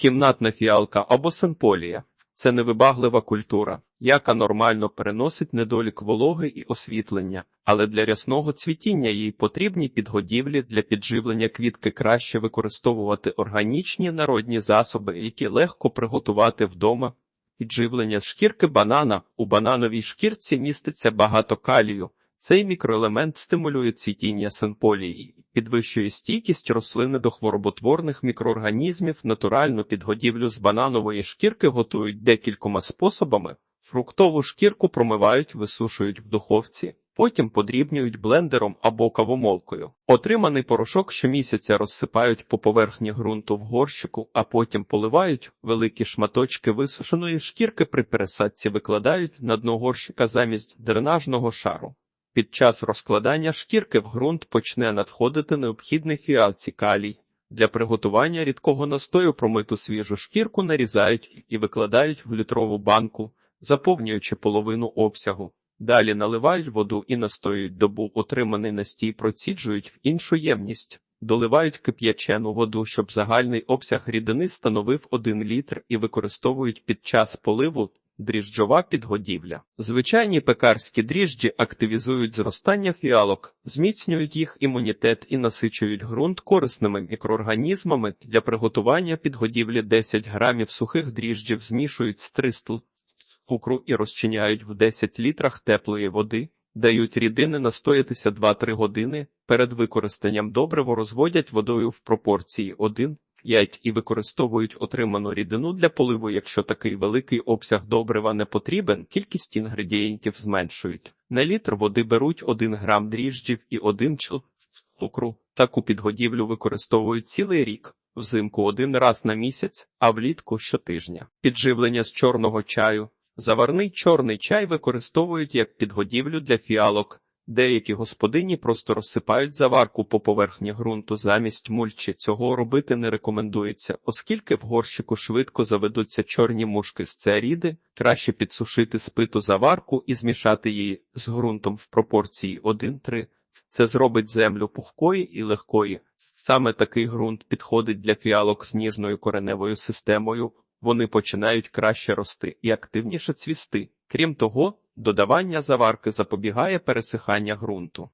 Кімнатна фіалка або симполія це невибаглива культура, яка нормально переносить недолік вологи і освітлення, але для рясного цвітіння їй потрібні підгодівлі для підживлення квітки краще використовувати органічні народні засоби, які легко приготувати вдома. Підживлення шкірки банана у банановій шкірці міститься багато калію. Цей мікроелемент стимулює цвітіння синполії, підвищує стійкість рослини до хвороботворних мікроорганізмів. Натуральну підгодівлю з бананової шкірки готують декількома способами. Фруктову шкірку промивають, висушують в духовці, потім подрібнюють блендером або кавомолкою. Отриманий порошок щомісяця розсипають по поверхні ґрунту в горщику, а потім поливають великі шматочки висушеної шкірки при пересадці викладають на дно горщика замість дренажного шару. Під час розкладання шкірки в ґрунт почне надходити необхідний фіалці калій. Для приготування рідкого настою промиту свіжу шкірку нарізають і викладають в літрову банку, заповнюючи половину обсягу. Далі наливають воду і настоюють добу, отриманий настій проціджують в іншу ємність. Доливають кип'ячену воду, щоб загальний обсяг рідини становив 1 літр і використовують під час поливу дріжджова підгодівля. Звичайні пекарські дріжджі активізують зростання фіалок, зміцнюють їх імунітет і насичують ґрунт корисними мікроорганізмами. Для приготування підгодівлі 10 грамів сухих дріжджів змішують з 300 цукру і розчиняють в 10 літрах теплої води. Дають рідини настоятися 2-3 години. Перед використанням добриво розводять водою в пропорції 1 5 і використовують отриману рідину для поливу, якщо такий великий обсяг добрива не потрібен, кількість інгредієнтів зменшують. На літр води беруть 1 грам дріжджів і 1 чл цукру. Таку підгодівлю використовують цілий рік. Взимку один раз на місяць, а влітку щотижня. Підживлення з чорного чаю. Заварний чорний чай використовують як підгодівлю для фіалок. Деякі господині просто розсипають заварку по поверхні ґрунту замість мульчі. Цього робити не рекомендується, оскільки в горщику швидко заведуться чорні мушки з цеаріди, краще підсушити спиту заварку і змішати її з ґрунтом в пропорції 1-3. Це зробить землю пухкої і легкої. Саме такий ґрунт підходить для фіалок з ніжною кореневою системою. Вони починають краще рости і активніше цвісти. Крім того, додавання заварки запобігає пересихання ґрунту.